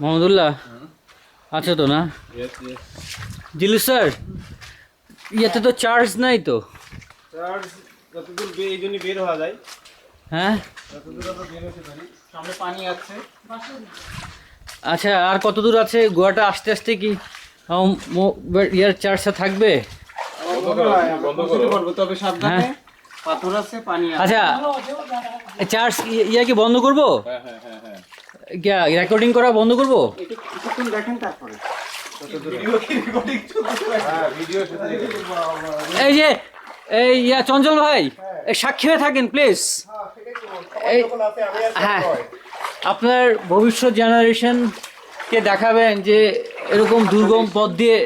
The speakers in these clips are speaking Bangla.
মোহাম্মদুল্লাহ? আছো তো না. জিলু স্যার ইয়েতে তো চার্জ নাই তো। চার্জ যতদূর এই জন্যই বের হওয়া যায়। হ্যাঁ? যতদূর আমরা বের হতে পারি। সামনে পানি আছে। আচ্ছা আর কত দূর আছে? গোয়াটা আস্তে আস্তে কি মো- ইয়ার চার্জটা থাকবে? বন্ধ করব তবে সাবধানে হ্যাঁ। পাথর আছে পানি আছে। আচ্ছা চার্জ ইয়া কি বন্ধ করব? হ্যাঁ হ্যাঁ হ্যাঁ হ্যাঁ। রেকর্ডিং করা বন্ধ করব? কিছুক্ষণ দেখেন তারপরে। হ্যাঁ এই যে এই ইয়া চঞ্চল ভাই এই সাক্ষী হয়ে থাকেন প্লিজ এই হ্যাঁ আপনার ভবিষ্যৎ জেনারেশনকে দেখাবেন যে এরকম দুর্গম পথ দিয়ে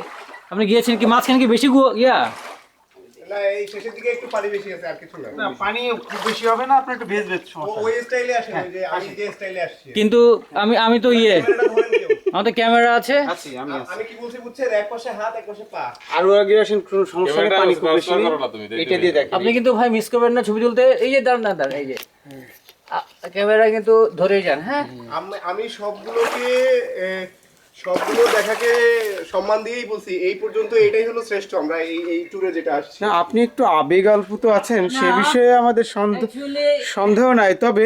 আপনি গিয়েছেন কি মাঝখানে কি বেশি গু- ইয়া? না এই শেষের দিকে একটু পানি বেশি আছে আর কিছু না। না পানি খুব বেশি হবে না আপনার একটু ভেজ ভেজ সমস্যা ওই স্টাইলে আসে যে আমি যে স্টাইলে আসছি। কিন্তু আমি আমি তো ইয়ে। তো ক্যামেরা আছে। আছি আমি আছি। আমি কি বলছি বুঝছেন? এক পাশে হাত এক পাশে পা। আরও কোনো সমস্যা নেই পানি খুব বেশি এটা দিয়ে দেখেন। আপনি কিন্তু ভাই মিস করবেন না ছবি তুলতে। এই যে দাঁড় না দাঁড়ান এই যে। ক্যামেরা কিন্তু ধরেই যান হ্যাঁ? আমি- আমি সবগুলোকে সবগুলো দেখাকে সম্মান দিয়েই বলছি এই পর্যন্ত এটাই হলো শ্রেষ্ঠ আমরা এই এই ট্যুরে যেটা আসছি। না আপনি একটু আবেগ আছেন সে বিষয়ে আমাদের সন্দেহ সন্দেহ নাই তবে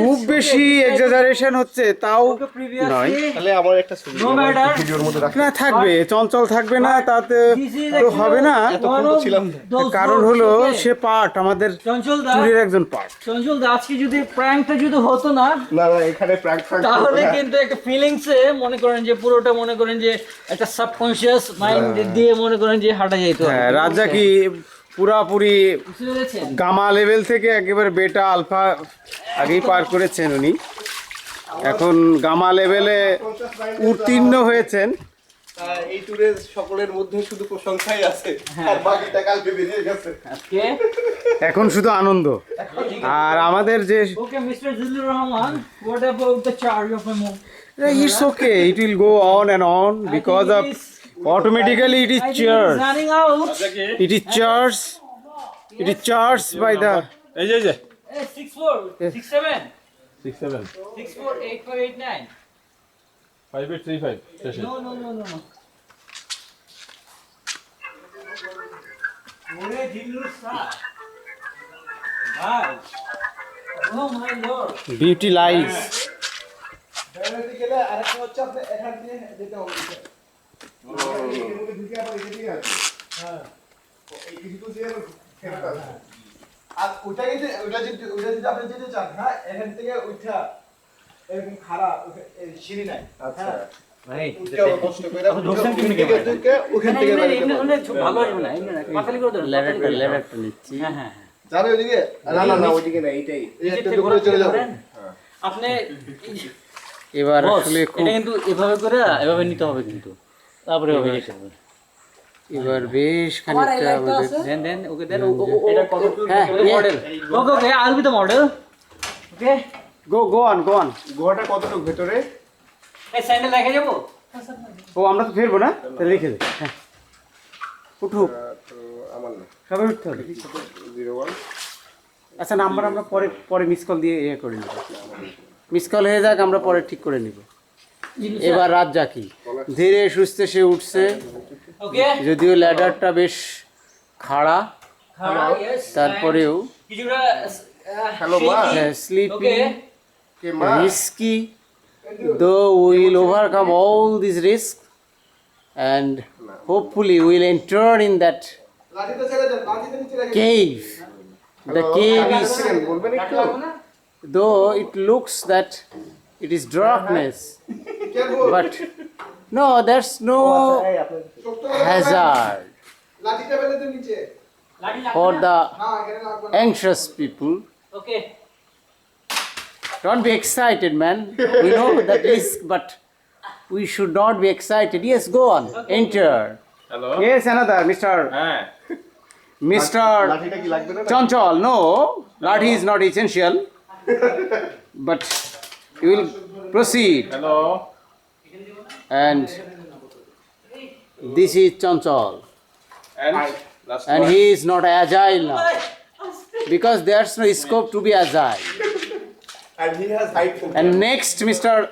খুব বেশি এক্সাজারেশন হচ্ছে তাও নয়। তাহলে আমার একটা ছবি ভিডিওর মধ্যে না থাকবে চঞ্চল থাকবে না তাতে তো হবে না। কারণ হলো সে পার্ট আমাদের ট্যুরের একজন পার্ট চঞ্চল দা আজকে যদি প্র্যাঙ্কটা যদি হতো না না না এখানে প্র্যাঙ্ক তাহলে কিন্তু একটা ফিলিংসে মনে করেন যে পুরোটা মনে করেন যে একটা সাবকনসিয়াস মাইন্ড দিয়ে মনে করেন যে হাঁটা যেত হ্যাঁ রাজা কি পুরাপুরি গামা লেভেল থেকে একেবারে বেটা আলফা আগেই পার করেছেন উনি। এখন গামা লেভেলে উত্তীর্ণ হয়েছেন। এই ট্যুরে সকলের মধ্যে শুধু প্রশংসাই আছে আর বাকিটা কালকে বেরিয়ে গেছে। আজকে? এখন শুধু আনন্দ। আর আমাদের যে okay mister Zillur Rahman what about the charge of move it's okay it will go on and on because of automatically it is charged it is charged it is charged by the এই যে এই যে 64 67 six seven 64 8489 five eight three five station No, no, no, no, no. ওরে জিল্লুর ভাই Oh lies বেরোতে গেলে আরেকটা হচ্ছে আপনি এখান দিয়ে যেতে হবে আসবে। আর ওটা কিন্তু ওটা যদি ওটা যদি আপনি যেতে চান হ্যাঁ এখান থেকে উঠা। এরকম খারাপ সিঁড়ি নাই। হ্যাঁ, হ্যাঁ, হ্যাঁ। আপনি এবার আসলে খুব এটা কিন্তু এভাবে করে এভাবে নিতে হবে কিন্তু। তারপরে হবে যেতে হবে এবার বেশ খানিকটা আমাদের দেন দেন ওকে দেন ও- ও- ও- এটা কত হ্যাঁ, model okay okay I be the model okay. Go go on go on গোয়াটা কতটুকু ভেতরে? এই স্যান্ডেল রেখে যাব? ও আমরা তো ফিরবো না? তাহলে লিখে দে হ্যাঁ। উঠুক। তো আমার না। সবাই উঠতে হবে। জিরো ওয়ান আচ্ছা নাম্বার আমরা পরে পরে মিস কল দিয়ে ইয়ে করে নেব। মিস কল হয়ে যাক আমরা পরে ঠিক করে নিব এবার রাত জাকি ধীরে সুস্থে সে উঠছে যদিও ল্যাডারটা বেশ খাড়া হ্যাঁ তারপরেও। স্লিপি ওকে কে মা risky though we will overcome all these risks and hopefully we will enter in though it looks that it is darkness, but no, there's no hazard for the anxious people. Okay. Don't be excited, man. We know the risk, but we should not be excited. Yes, go on. Okay. Enter. Hello. Yes, another, Mr. Mr. Chanchal. No, lathi is not essential but you will proceed. Hello. And this is Chanchal. And, and he is not agile now. Because there's no scope to be agile. And he has height. And next, Mr.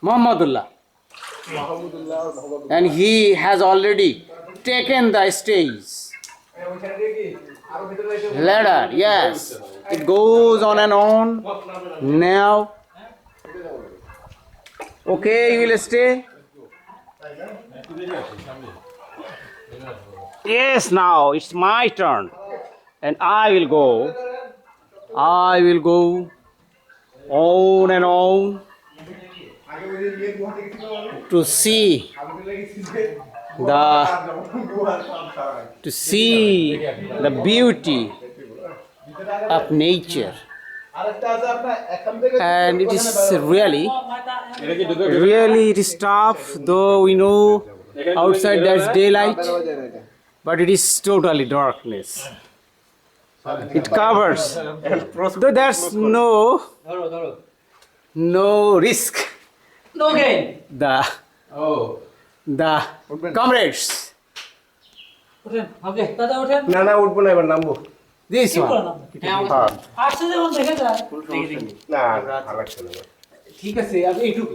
Muhammadullah. And he has already taken the stage ladder yes. It goes on and on. Now okay you will stay. Yes now it's my turn. And i will go. I will go on and on to see the to see the beauty of nature. And it is really really it is tough though we know outside there's daylight but it is totally darkness. It covers though there's no no risk. No gain. The oh. দাদা ওঠেন। না না উঠবো না এবার নামবো। দেখে যায় দেখি দেখি না ভালো ঠিক আছে আপনি এইটুকু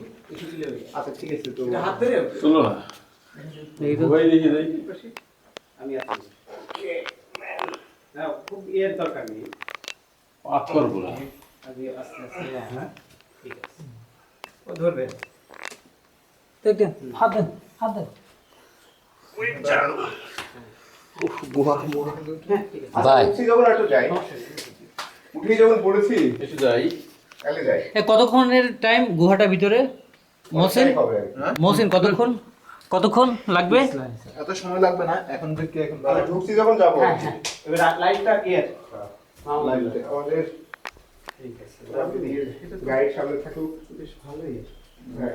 আচ্ছা ঠিক আছে তো হাত ধরে শুনো না। দেখি তো। ভাই দেখি যাই। আমি আছি না খুব ইয়ের দরকার নেই। না। আমি আস্তে আস্তে হ্যাঁ? ঠিক আছে। ও ধরবে। দেখেন হাত দেন। হাত এ কতক্ষণের টাইম গুহাটা ভিতরে? মহসিন? হবে আর কতক্ষণ? কতক্ষণ লাগবে? এত সময় লাগবে না এখন থেকে এখন ঢুকছি যখন যাব। হ্যাঁ হ্যাঁ। এবার লাইটটা ক্লিয়ার লাইটে আমাদের ঠিক আছে। গাইড সামনে থাকুক। বেশ ভালোই হ্যাঁ,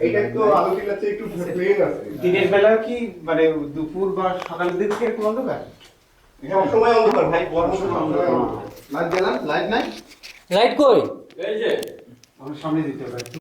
এটা তো আলো দিলে একটু প্লেন আছে। দিনের বেলা কি মানে দুপুর বা সকালের দিকে এরকম অন্ধকার? সব সময় অন্ধকার ভাই গরম সময় লাইট গেলাম লাইট নাই? লাইট কই? এই যে। আমার সামনে দিতে হবে।